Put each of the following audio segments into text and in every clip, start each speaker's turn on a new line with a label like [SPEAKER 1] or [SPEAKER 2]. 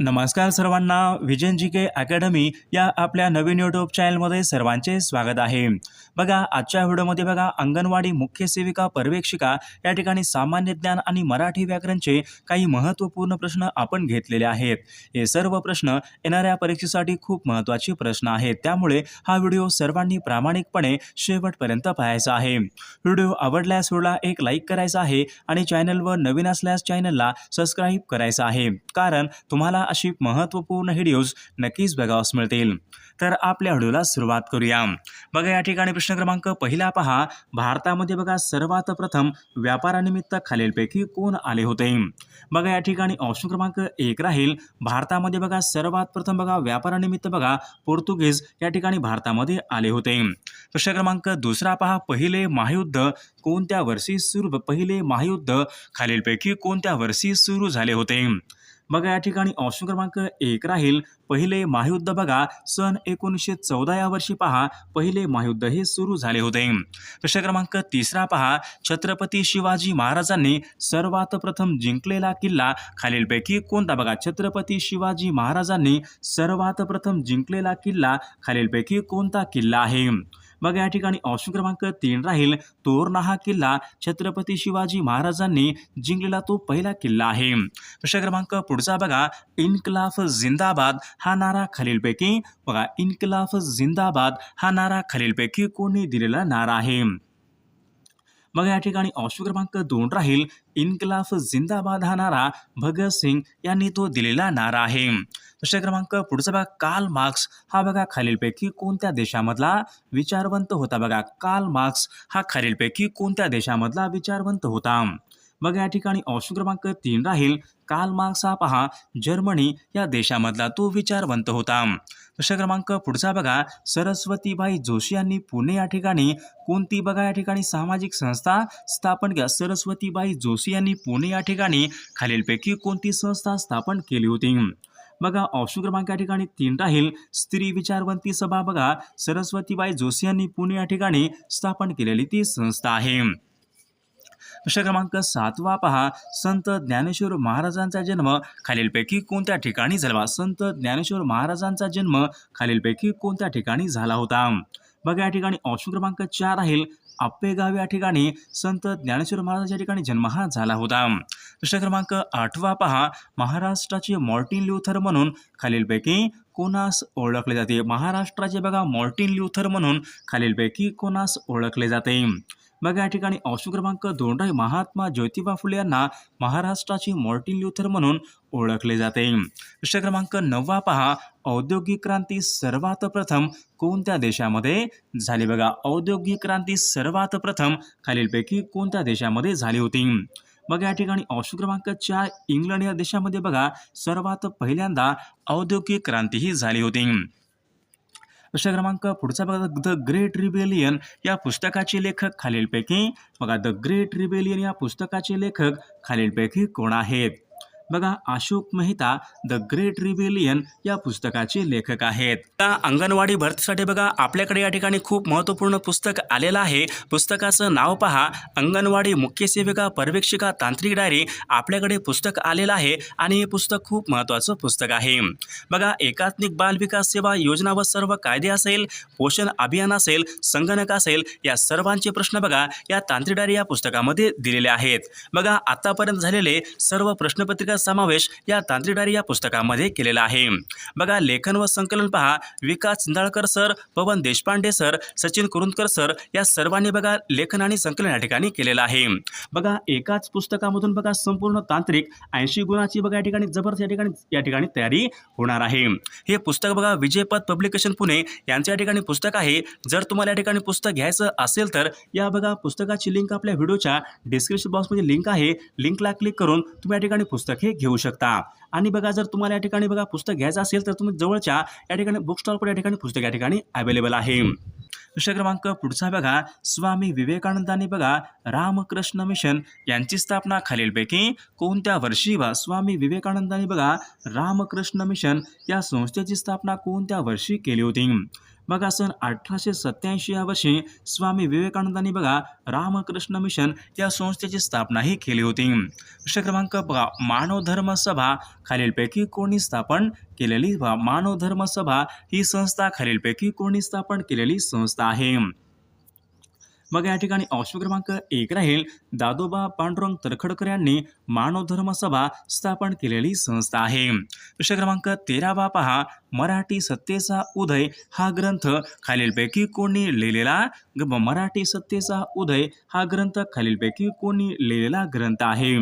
[SPEAKER 1] नमस्कार सर्वांना. विजन जी के अकॅडमी या आपल्या नवीन यूट्यूब चॅनलमध्ये सर्वांचे स्वागत आहे. बघा आजच्या व्हिडिओमध्ये बघा अंगणवाडी मुख्य सेविका पर्यवेक्षिका या ठिकाणी सामान्य ज्ञान आणि मराठी व्याकरणचे काही महत्त्वपूर्ण प्रश्न आपण घेतलेले आहेत. हे सर्व प्रश्न येणाऱ्या परीक्षेसाठी खूप महत्त्वाचे प्रश्न आहेत. त्यामुळे हा व्हिडिओ सर्वांनी प्रामाणिकपणे शेवटपर्यंत पाहायचा आहे. व्हिडिओ आवडल्यास व्हिडिओला एक लाईक करायचा आहे आणि चॅनलवर नवीन असल्यास चॅनलला सबस्क्राईब करायचं आहे. कारण तुम्हाला अशी महत्त्वपूर्ण व्हिडिओज नक्कीच बघावास मिळतील. तर आपल्या व्हिडिओला सुरुवात करूया. बघा या ठिकाणी प्रश्न क्रमांक पहिला पहा. भारतामध्ये बघा सर्वात प्रथम व्यापारानिमित्त खालीलपैकी कोण आले होते? बघा या ठिकाणी ऑप्शन क्रमांक एक राहील. भारतामध्ये बघा सर्वात प्रथम बघा व्यापारानिमित्त बघा पोर्तुगीज या ठिकाणी भारतामध्ये आले होते. प्रश्न क्रमांक दुसरा पहा. पहिले महायुद्ध कोणत्या वर्षी सुरू पहिले महायुद्ध खालीलपैकी कोणत्या वर्षी सुरू झाले होते? बघा या ठिकाणी ऑप्शन क्रमांक एक राहील. पहिले महायुद्ध बघा. सन एकोणीसशे चौदा या वर्षी पहा. पहिले महायुद्ध हे सुरू झाले होते. प्रश्न क्रमांक तिसरा पहा. छत्रपती शिवाजी महाराजांनी सर्वात प्रथम जिंकलेला किल्ला खालीलपैकी कोणता? बघा छत्रपती शिवाजी महाराजांनी सर्वात प्रथम जिंकलेला किल्ला खालीलपैकी कोणता किल्ला आहे? बघा या ठिकाणी ऑप्शन क्रमांक तीन राहील. तोरणा हा किल्ला. छत्रपती शिवाजी महाराजांनी जिंकलेला तो पहिला किल्ला आहे. प्रश्न क्रमांक पुढचा बघा. इन्कलाफ जिंदाबाद हा नारा खालीलपैकी बघा. इन्कलाफ जिंदाबाद हा नारा खालीलपैकी कोणी दिलेला नारा आहे? मग या ठिकाणी ऑप्शन क्रमांक दोन राहील. इन्कलाफ जिंदाबाद हा नारा भगतसिंग यांनी तो दिलेला नारा आहे. प्रश्न क्रमांक पुढचा बघा काल मार्क्स हा बघा खालीलपैकी कोणत्या देशामधला विचारवंत होता? बघा काल मार्क्स हा खालीलपैकी कोणत्या देशामधला विचारवंत होता? मग या ठिकाणी ऑप्शन क्रमांक तीन राहील. काल मार्क्स हा पहा जर्मनी या देशामधला तो विचारवंत होता. प्रश्न क्रमांक पुढचा बघा सरस्वतीबाई जोशी यांनी पुणे या ठिकाणी कोणती बघा या ठिकाणी सामाजिक संस्था स्थापन केली? सरस्वतीबाई जोशी यांनी पुणे या ठिकाणी खालीलपैकी कोणती संस्था स्थापन केली होती? बघा ऑप्शन क्रमांक या ठिकाणी तीन राहील. स्त्री विचारवंती सभा बघा. सरस्वतीबाई जोशी यांनी पुणे या ठिकाणी स्थापन केलेली ती संस्था आहे. प्रश्न क्रमांक सातवा पहा. संत ज्ञानेश्वर महाराजांचा जन्म खालीलपैकी कोणत्या ठिकाणी झाला? संत ज्ञानेश्वर महाराजांचा जन्म खालीलपैकी कोणत्या ठिकाणी झाला होता? बघा या ठिकाणी ऑप्शन क्रमांक चार राहील. आप्पेगाव या ठिकाणी संत ज्ञानेश्वर महाराजांच्या ठिकाणी जन्म हा झाला होता. प्रश्न क्रमांक आठवा पहा. महाराष्ट्राचे मॉर्टिन ल्युथर म्हणून खालीलपैकी कोणास ओळखले जाते? महाराष्ट्राचे बघा मॉर्टिन ल्युथर म्हणून खालीलपैकी कोणास ओळखले जाते? बघा या ठिकाणी ऑप्शन क्रमांक दोन महात्मा ज्योतिबा फुले यांना महाराष्ट्राची मॉर्टिन ल्युथर म्हणून ओळखले जाते. प्रश्न क्रमांक नववा पहा. औद्योगिक क्रांती सर्वात प्रथम कोणत्या देशामध्ये झाली? बघा औद्योगिक क्रांती सर्वात प्रथम खालीलपैकी कोणत्या देशामध्ये झाली होती? मग या ठिकाणी ऑप्शन क्रमांक चार इंग्लंड या देशामध्ये बघा सर्वात पहिल्यांदा औद्योगिक क्रांती ही झाली होती. प्रश्न क्रमांक पुढचा बघा द ग्रेट रिबेलियन या पुस्तकाचे लेखक खालीलपैकी बघा द ग्रेट रिबेलियन या पुस्तकाचे लेखक खालीलपैकी कोण आहेत? बघा Ashok Mehta the great rebellion या पुस्तकाचे लेखक आहेत. त्या अंगणवाडी भरतीसाठी बघा आपल्याकडे या ठिकाणी खूप महत्त्वपूर्ण पुस्तक आलेलं आहे. पुस्तकाचं नाव पहा अंगणवाडी मुख्य सेविका पर्यवेक्षिका तांत्रिक डायरी आपल्याकडे पुस्तक आलेलं आहे आणि हे पुस्तक खूप महत्त्वाचं पुस्तक आहे. बघा एकात्मिक बाल विकास सेवा योजना व सर्व कायदे असेल पोषण अभियान असेल संगणक असेल या सर्वांचे प्रश्न बघा या तांत्रिक डायरी या पुस्तकामध्ये दिलेले आहेत. बघा आतापर्यंत झालेले सर्व प्रश्नपत्रिका समावेश या तांत्रिकदारी या पुस्तकामध्ये केलेला आहे. बघा लेखन व संकलन पहा. Vikas Chindalkar sir Pawan Deshpande sir Sachin Kurundkar sir या सर्वांनी बघा लेखन आणि संकलन या ठिकाणी केलेलं आहे. बघा एकाच पुस्तकामधून बघा संपूर्ण तांत्रिक ऐंशी गुणाची बघा या ठिकाणी जबरदस्त या ठिकाणी या ठिकाणी तयारी होणार आहे. हे पुस्तक बघा विजयपथ पब्लिकेशन पुणे यांच्या या ठिकाणी पुस्तक आहे. जर तुम्हाला या ठिकाणी पुस्तक घ्यायचं असेल तर या बघा पुस्तकाची लिंक आपल्या व्हिडिओच्या डिस्क्रिप्शन बॉक्समध्ये लिंक आहे. लिंकला क्लिक करून तुम्ही या ठिकाणी पुस्तक हे घेऊ शकता. आणि बघा जर तुम्हाला या ठिकाणी बघा पुस्तक घ्यायचं असेल तर तुम्ही जवळच्या या ठिकाणी बुक स्टॉलवर या ठिकाणी पुस्तक या ठिकाणी अवेलेबल आहे. प्रश्न क्रमांक पुढचा बघा. स्वामी विवेकानंदांनी बघा रामकृष्ण मिशन यांची स्थापना खालीलपैकी कोणत्या वर्षी वा स्वामी विवेकानंदांनी बघा रामकृष्ण मिशन या संस्थेची स्थापना कोणत्या वर्षी केली होती? बघा सन अठराशे सत्याऐंशी या वर्षी स्वामी विवेकानंदांनी बघा रामकृष्ण मिशन या संस्थेची स्थापनाही केली होती. प्रश्न क्रमांक बघा मानव धर्म सभा खालीलपैकी कोणी स्थापन केलेली? मानव धर्म सभा ही संस्था खालीलपैकी कोणी स्थापन केलेली संस्था आहे? मग या ठिकाणी ऑप्शन क्रमांक एक राहील. दादोबा पांडुरंग तरखडकर यांनी मानव धर्म सभा स्थापन केलेली संस्था आहे. विषय क्रमांक तेरावा पहा. मराठी सत्तेचा उदय हा ग्रंथ खालीलपैकी कोणी लिहिलेला? ग- मराठी सत्तेचा उदय हा ग्रंथ खालीलपैकी कोणी लिहिलेला ग्रंथ आहे?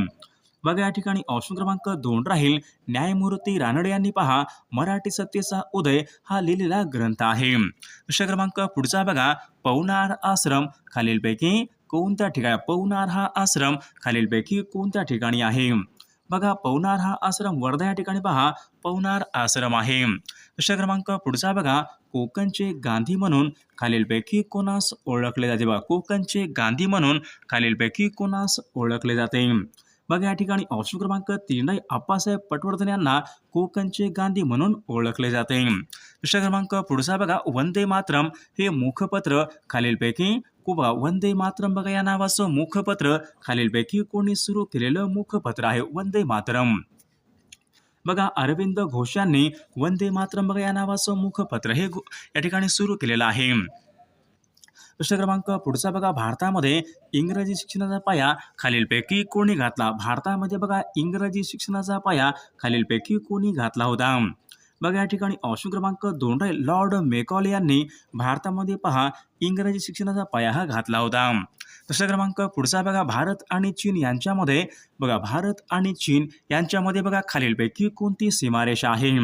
[SPEAKER 1] बघा या ठिकाणी ऑप्शन क्रमांक दोन राहील. न्यायमूर्ती रानडे यांनी पहा मराठी सत्तेचा उदय हा लिहिलेला ग्रंथ आहे. विषय क्रमांक पुढचा बघा पवनार आश्रम. खालीलपैकी कोणत्या ठिकाणी पवनार हा आश्रम खालीलपैकी कोणत्या ठिकाणी आहे? बघा पवनार हा आश्रम वर्धा या ठिकाणी पहा पवनार आश्रम आहे. विषय क्रमांक पुढचा बघा कोकणचे गांधी म्हणून खालीलपैकी कोणास ओळखले जाते? बघा कोकणचे गांधी म्हणून खालीलपैकी कोणास ओळखले जाते? बघा या ठिकाणी ऑप्शन क्रमांक तीन आहे आप्पासाहेब पटवर्धन यांना कोकणचे गांधी म्हणून ओळखले जाते. विषय क्रमांक पुढचा बघा वंदे मातरम. हे मुखपत्र खालीलपैकी को वंदे मातरम बघा या नावाचं मुखपत्र खालीलपैकी कोणी सुरू केलेलं मुखपत्र आहे. वंदे मातरम. बघा अरविंद घोष यांनी वंदे मातरम बघा या नावाचं मुखपत्र हे या ठिकाणी सुरू केलेलं आहे. प्रश्न क्रमांक पुढचा बघा. भारतामध्ये इंग्रजी शिक्षणाचा पाया खालीलपैकी कोणी घातला? भारतामध्ये बघा इंग्रजी शिक्षणाचा पाया खालीलपैकी कोणी घातला होता? बघा या ठिकाणी ऑप्शन क्रमांक दोन राहील. लॉर्ड मेकॉले यांनी भारतामध्ये पहा इंग्रजी शिक्षणाचा पाया हा घातला होता. प्रश्न क्रमांक पुढचा बघा. भारत आणि चीन यांच्यामध्ये बघा भारत आणि चीन यांच्यामध्ये बघा खालीलपैकी कोणती सीमारेषा आहे?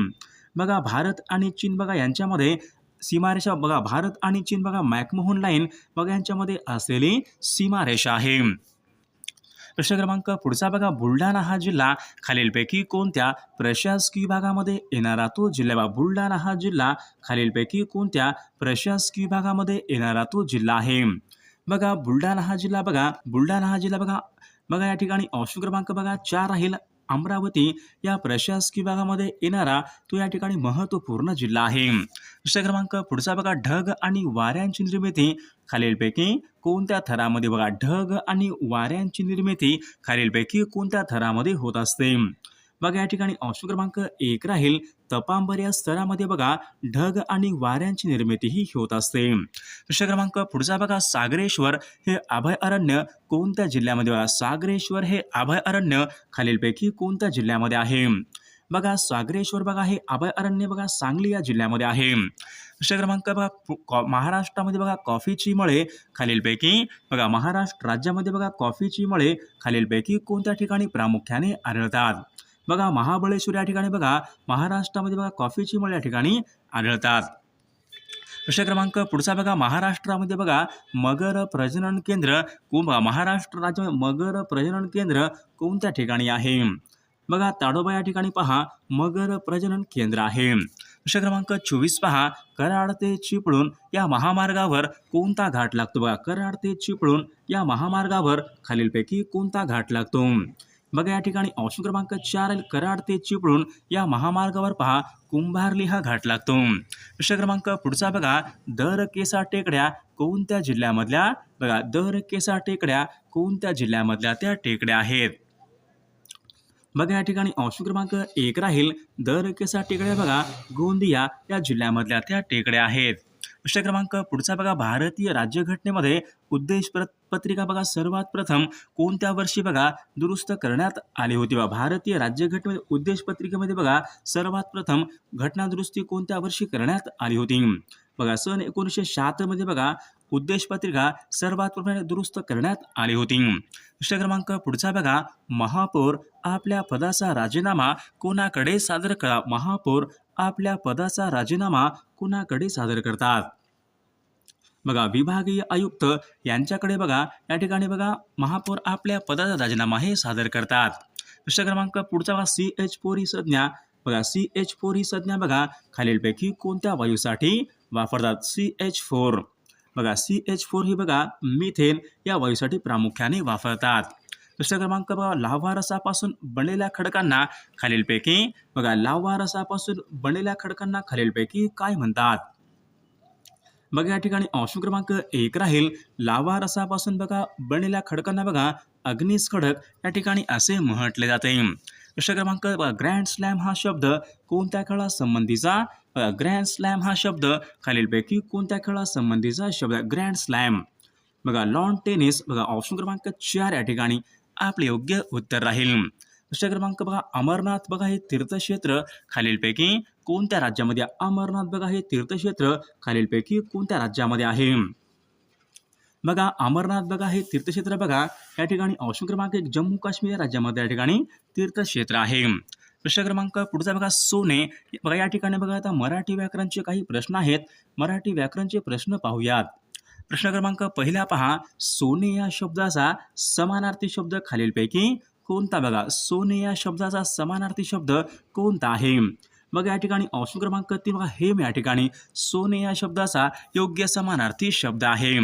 [SPEAKER 1] बघा भारत आणि चीन बघा यांच्यामध्ये सीमारेषा बघा भारत आणि चीन बघा मॅकमोहन लाईन बघा यांच्यामध्ये असलेली सीमारेषा आहे. प्रश्न क्रमांक पुढचा बघा बुलढाणा हा जिल्हा खालीलपैकी कोणत्या प्रशासकीय विभागामध्ये येणारा तो जिल्हा? बुलढाणा हा जिल्हा खालीलपैकी कोणत्या प्रशासकीय विभागामध्ये येणारा तो जिल्हा आहे? बघा बुलढाणा हा जिल्हा बघा बुलढाणा हा जिल्हा बघा बघा या ठिकाणी ऑप्शन क्रमांक बघा चार राहील. अमरावती या प्रशासकीय विभागामध्ये येणारा तो या ठिकाणी महत्त्वपूर्ण जिल्हा आहे. दुसरा क्रमांक पुढचा बघा ढग आणि वाऱ्यांची निर्मिती. खालीलपैकी कोणत्या थरामध्ये बघा ढग आणि वाऱ्यांची निर्मिती खालीलपैकी कोणत्या थरामध्ये होत असते? बघा या ठिकाणी ऑप्शन क्रमांक एक राहील. तपांबर या स्तरामध्ये बघा ढग आणि वाऱ्यांची निर्मिती ही होत असते. प्रश्न क्रमांक पुढचा बघा सागरेश्वर हे अभयारण्य कोणत्या जिल्ह्यामध्ये बघा सागरेश्वर हे अभयारण्य खालीलपैकी कोणत्या जिल्ह्यामध्ये आहे? बघा सागरेश्वर बघा हे अभयारण्य बघा सांगली या जिल्ह्यामध्ये आहे. प्रश्न क्रमांक बघा कॉ- महाराष्ट्रामध्ये बघा कॉफीची मळे खालीलपैकी बघा महाराष्ट्र राज्यामध्ये बघा कॉफीची मळे खालीलपैकी कोणत्या ठिकाणी प्रामुख्याने आढळतात? बघा महाबळेश्वर या ठिकाणी बघा महाराष्ट्रामध्ये बघा कॉफीची मळ या ठिकाणी आढळतात. प्रश्न क्रमांक पुढचा बघा महाराष्ट्रामध्ये बघा मगर प्रजनन केंद्र को- बघा महाराष्ट्र राज्यामध्ये मगर प्रजनन केंद्र कोणत्या ठिकाणी आहे? बघा ताडोबा या ठिकाणी पहा मगर प्रजनन केंद्र आहे. प्रश्न क्रमांक चोवीस पहा कराड ते चिपळूण या महामार्गावर कोणता घाट लागतो? बघा कराड ते चिपळूण या महामार्गावर खालीलपैकी कोणता घाट लागतो? बघा या ठिकाणी ऑप्शन क्रमांक चार कराड ते चिपळूण या महामार्गावर पहा कुंभारली हा घाट लागतो. प्रश्न क्रमांक पुढचा बघा दर केसा टेकड्या कोणत्या जिल्ह्यामधल्या? बघा दर केसा टेकड्या कोणत्या जिल्ह्यामधल्या त्या टेकड्या आहेत? बघा या ठिकाणी ऑप्शन क्रमांक एक राहील दर केसा टेकड्या बघा गोंदिया या जिल्ह्यामधल्या त्या टेकड्या आहेत. प्रश्न क्रमांक पुढचा बघा. भारतीय राज्यघटनेमध्ये उद्देश प्र- पत्रिका बघा. सर्वात प्रथम कोणत्या वर्षी बघा दुरुस्त करण्यात आली होती बघा? भारतीय राज्यघटने उद्देश पत्रिकेमध्ये बघा. सर्वात प्रथम घटना दुरुस्ती कोणत्या वर्षी करण्यात आली होती? बघा सन एकोणीसशे शहात्तरमध्ये बघा उद्देश पत्रिका सर्वात प्रमाणे दुरुस्त करण्यात आली होती. प्रश्न क्रमांक पुढचा बघा. महापौर आपल्या पदाचा राजीनामा कोणाकडे सादर करा? महापौर आपल्या पदाचा राजीनामा कुणाकडे सादर करतात? बघा विभागीय आयुक्त यांच्याकडे बघा या ठिकाणी बघा महापौर आपल्या पदाचा राजीनामा हे सादर करतात. प्रश्न क्रमांक पुढचा बघा सी एच फोर ही संज्ञा बघा सी एच फोर ही संज्ञा बघा खालीलपैकी कोणत्या वायूसाठी वापरतात? सी एच फोर बघा सी एच फोर ही बघा मिथेन या वायूसाठी प्रामुख्याने वापरतात. दुसरा क्रमांक बघा लाव्हा रसापासून बनलेल्या खडकांना खालीलपैकी बघा लाव्हा रसापासून बनलेल्या खडकांना खालीलपैकी काय म्हणतात? बघा या ठिकाणी ऑप्शन क्रमांक एक राहील. लावा रसापासून बघा बनलेल्या खडकांना बघा अग्निस खडक या ठिकाणी असे म्हटले जाते. प्रश्न क्रमांक ग्रँड स्लॅम हा शब्द कोणत्या खेळा संबंधीचा ग्रँड स्लॅम हा शब्द खालीलपैकी कोणत्या खेळा संबंधीचा शब्द? ग्रँड स्लॅम बघा लॉन टेनिस बघा ऑप्शन क्रमांक चार या ठिकाणी. आपले योग्य उत्तर राहील. दुसरा क्रमांक बघा अमरनाथ बघा हे तीर्थक्षेत्र खालीलपैकी कोणत्या राज्यामध्ये अमरनाथ बघा हे तीर्थक्षेत्र खालीलपैकी कोणत्या राज्यामध्ये आहे? बघा अमरनाथ बघा हे तीर्थक्षेत्र बघा या ठिकाणी ऑप्शन क्रमांक एक जम्मू काश्मीर या राज्यामध्ये या ठिकाणी तीर्थक्षेत्र आहे. प्रश्न क्रमांक पुढचा बघा सोने. बघा या ठिकाणी बघा आता मराठी व्याकरणचे काही प्रश्न आहेत. मराठी व्याकरणचे प्रश्न पाहूयात. प्रश्न क्रमांक पहिला पहा. सोने या शब्दाचा समानार्थी शब्द खालीलपैकी कोणता बघा. सोने या शब्दाचा समानार्थी शब्द कोणता आहे? बघा या ठिकाणी ऑप्शन क्रमांक तीन बघा. हेम या ठिकाणी सोने या शब्दाचा योग्य समानार्थी शब्द आहे.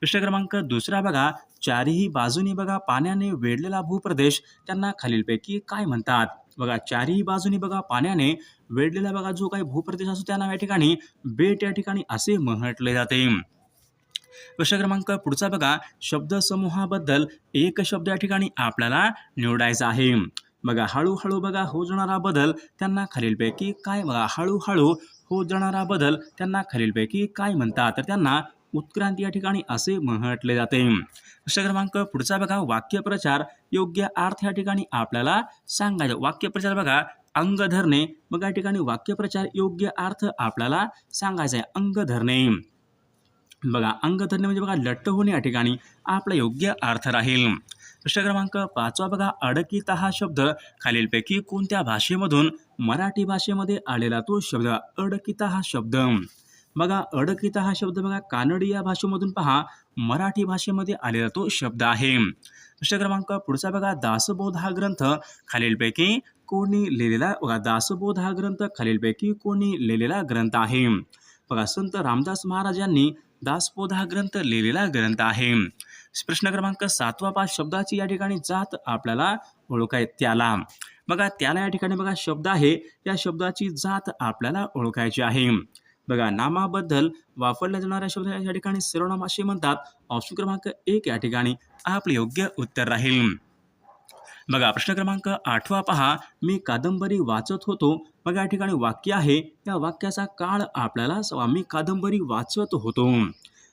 [SPEAKER 1] प्रश्न क्रमांक दुसरा बघा. चारही बाजूनी बघा. पाण्याने वेढलेला भूप्रदेश त्यांना खालीलपैकी काय म्हणतात? बघा चारही बाजूनी बघा. पाण्याने वेढलेला बघा जो काही भूप्रदेश असतो त्यांना या ठिकाणी बेट या ठिकाणी असे म्हटले जाते. प्रश्न क्रमांक पुढचा बघा. शब्दसमूहाबद्दल एक शब्द या ठिकाणी आपल्याला निवडायचा आहे. बघा हळूहळू बघा हो जाणारा बदल त्यांना खालीलपैकी काय बघा हळूहळू होत जाणारा बदल त्यांना खालीलपैकी काय म्हणतात? तर त्यांना उत्क्रांती या ठिकाणी असे म्हटले जाते. प्रश्न क्रमांक पुढचा बघा वाक्यप्रचार योग्य अर्थ या ठिकाणी आपल्याला सांगायचं. वाक्यप्रचार बघा अंग धरणे. बघा या ठिकाणी वाक्यप्रचार योग्य अर्थ आपल्याला सांगायचा आहे. अंग धरणे. बघा अंग म्हणजे बघा लट्ट होणे या ठिकाणी आपला योग्य अर्थ राहील. प्रश्न क्रमांक पाचवा बघा अडकित हा शब्द खालीलपैकी कोणत्या भाषेमधून मराठी भाषेमध्ये आलेला तो शब्द? अडकिता हा शब्द. बघा अडकिता हा शब्द बघा कानडी या भाषेमधून पहा मराठी भाषेमध्ये आलेला तो शब्द आहे. प्रश्न क्रमांक पुढचा बघा दासबोध हा ग्रंथ खालीलपैकी कोणी लिहिलेला बघा दासबोध हा ग्रंथ खालीलपैकी कोणी लिहिलेला ग्रंथ आहे. बघा संत रामदास महाराजांनी दासबोध हा ग्रंथ लिहिलेला ग्रंथ आहे. प्रश्न क्रमांक सातवा पाच शब्दाची या ठिकाणी जात आपल्याला ओळखाय त्याला. बघा त्याला या ठिकाणी बघा शब्द आहे. या शब्दाची जात आपल्याला ओळखायची आहे. बघा नामाबद्दल वापरल्या जाणाऱ्या शब्द या ठिकाणी सर्वनाम असे म्हणतात. ऑप्शन क्रमांक एक या ठिकाणी आपले योग्य उत्तर राहील. बघा प्रश्न क्रमांक आठवा पहा. मी कादंबरी वाचत होतो. मग या ठिकाणी वाक्य आहे. त्या वाक्याचा काळ आपल्याला स- मी कादंबरी वाचत होतो.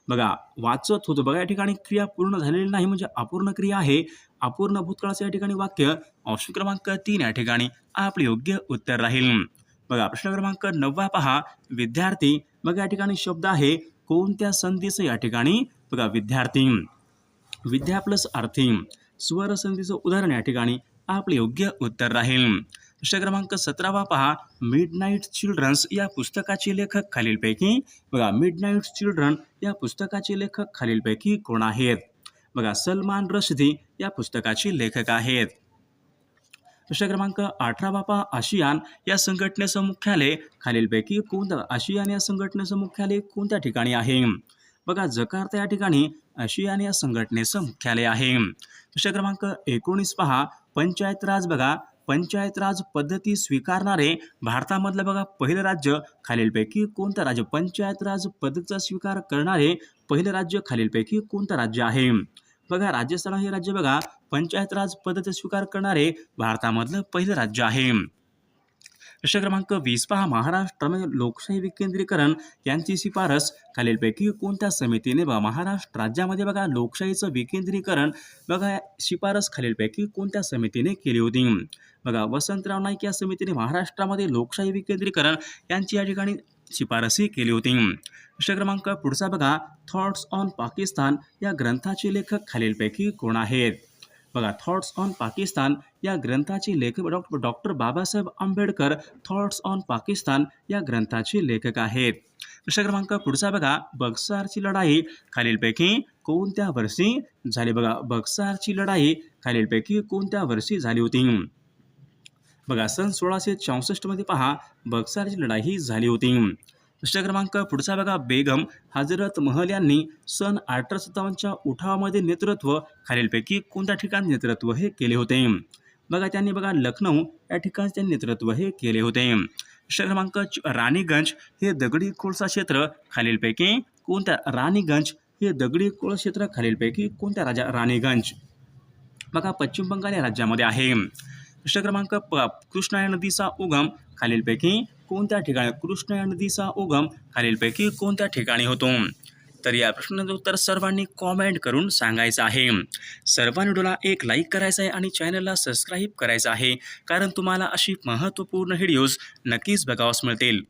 [SPEAKER 1] बघा वाचत होतो. बघा या ठिकाणी क्रिया पूर्ण झालेली नाही म्हणजे अपूर्ण क्रिया आहे. अपूर्ण भूतकाळाचं या ठिकाणी वाक्य. ऑप्शन क्रमांक तीन या ठिकाणी आपले योग्य उत्तर राहील. बघा प्रश्न क्रमांक नववा पहा. विद्यार्थी मग या ठिकाणी शब्द आहे. कोणत्या संधीचं या ठिकाणी? बघा विद्यार्थी. विद्या प्लस अर्थी. स्वरसंधीचं उदाहरण या ठिकाणी आपले योग्य उत्तर राहील. प्रश्न क्रमांक सतरावा पहा. मिड नाईट चिल्ड्रन्स या पुस्तकाचे लेखक खालीलपैकी बघा मिड नाईट चिल्ड्रन या पुस्तकाचे लेखक खालीलपैकी कोण आहेत? बघा सलमान रशदी या पुस्तकाचे लेखक आहेत. प्रश्न क्रमांक अठरावा पहा. आशियान या संघटनेचं मुख्यालय खालीलपैकी कोणतं? आशियान या संघटनेचं मुख्यालय कोणत्या ठिकाणी आहे? बघा जकार्ता या ठिकाणी आशियान या संघटनेचं मुख्यालय आहे. प्रश्न क्रमांक एकोणीस पहा. पंचायत राज बघा. पंचायत राज पद्धती स्वीकारणारे भारतामधलं बघा पहिलं राज्य खालीलपैकी कोणतं राज्य? पंचायत राज पद्धतीचा स्वीकार करणारे पहिलं राज्य खालीलपैकी कोणतं राज्य आहे? बघा राजस्थान हे राज्य बघा. पंचायत राज पद्धती स्वीकार करणारे भारतामधलं पहिलं राज्य आहे. प्रश्न क्रमांक वीस पहा. महाराष्ट्रामध्ये लोकशाही विकेंद्रीकरण यांची शिफारस खालीलपैकी कोणत्या समितीने बघा. महाराष्ट्र राज्यामध्ये बघा लोकशाहीचं विकेंद्रीकरण बघा शिफारस खालीलपैकी कोणत्या समितीने केली होती. बघा वसंतराव नाईक या समितीने महाराष्ट्रामध्ये लोकशाही विकेंद्रीकरण यांची या ठिकाणी शिफारसही केली होती. प्रश्न क्रमांक पुढचा बघा. थॉट्स ऑन पाकिस्तान या ग्रंथाचे लेखक खालीलपैकी कोण आहेत? बघा थॉट्स ऑन पाकिस्तान या ग्रंथाचे लेखक doctor doctor Babasaheb Ambedkar thoughts on Pakistan या ग्रंथाचे लेखक आहेत. प्रश्न क्रमांक पुढचा बघा बक्सारची लढाई खालीलपैकी कोणत्या वर्षी झाली? बघा बक्सारची लढाई खालीलपैकी कोणत्या वर्षी झाली होती? बघा सन सोळाशे चौसष्टमध्ये पहा बक्सारची लढाई ही झाली होती. प्रश्न क्रमांक पुढचा बघा बेगम हजरत महल यांनी सन अठरा सत्तावन्नच्या उठावामध्ये नेतृत्व खालीलपैकी कोणत्या ठिकाणी नेतृत्व हे केले होते? बघा त्यांनी बघा लखनौ या ठिकाणी त्यांनी नेतृत्व हे केले होते. प्रश्न क्रमांक च- राणीगंज हे दगडी कोळसा क्षेत्र खालीलपैकी कोणत्या राणीगंज हे दगडी कोळ क्षेत्र खालीलपैकी कोणत्या राजा राणीगंज? बघा पश्चिम बंगाल या राज्यामध्ये आहे. प्रश्न क्रमांक प कृष्णा नदीचा उगम खालीलपैकी कोणत्या ठिकाणी कृष्णा या नदीचा उगम खालीलपैकी कोणत्या ठिकाणी होतो? तर या प्रश्नाचं उत्तर सर्वांनी कॉमेंट करून सांगायचं आहे. सर्वांनी व्हिडिओला एक लाईक करायचं आहे आणि चॅनलला सबस्क्राईब करायचं आहे. कारण तुम्हाला अशी महत्त्वपूर्ण व्हिडिओज नक्कीच बघावास मिळतील.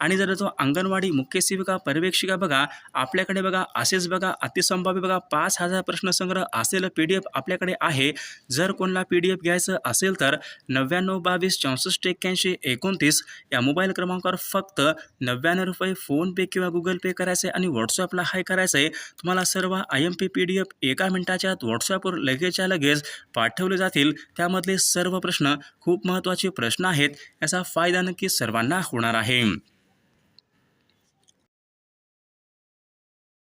[SPEAKER 1] आणि जर तो अंगणवाडी मुख्य सेविका पर्यवेक्षिका बघा आपल्याकडे बघा असेच बघा अतिसंभाव्य बघा पाच हजार प्रश्नसंग्रह असलेलं पी डी एफ आपल्याकडे आहे. जर कोणाला पी डी एफ घ्यायचं असेल तर नव्याण्णव बावीस चौसष्ट एक्क्याऐंशी एकोणतीस या मोबाईल क्रमांकावर फक्त नव्याण्णव रुपये फोनपे किंवा गुगल पे करायचे आणि व्हॉट्सअपला हाय करायचं आहे तुम्हाला सर्व I M P P D F एका मिनिटाच्या आत व्हॉट्सअपवर लगेचच्या लगेच पाठवले जातील. त्यामधले सर्व प्रश्न खूप महत्त्वाचे प्रश्न आहेत. याचा फायदा नक्की सर्वांना होणार आहे.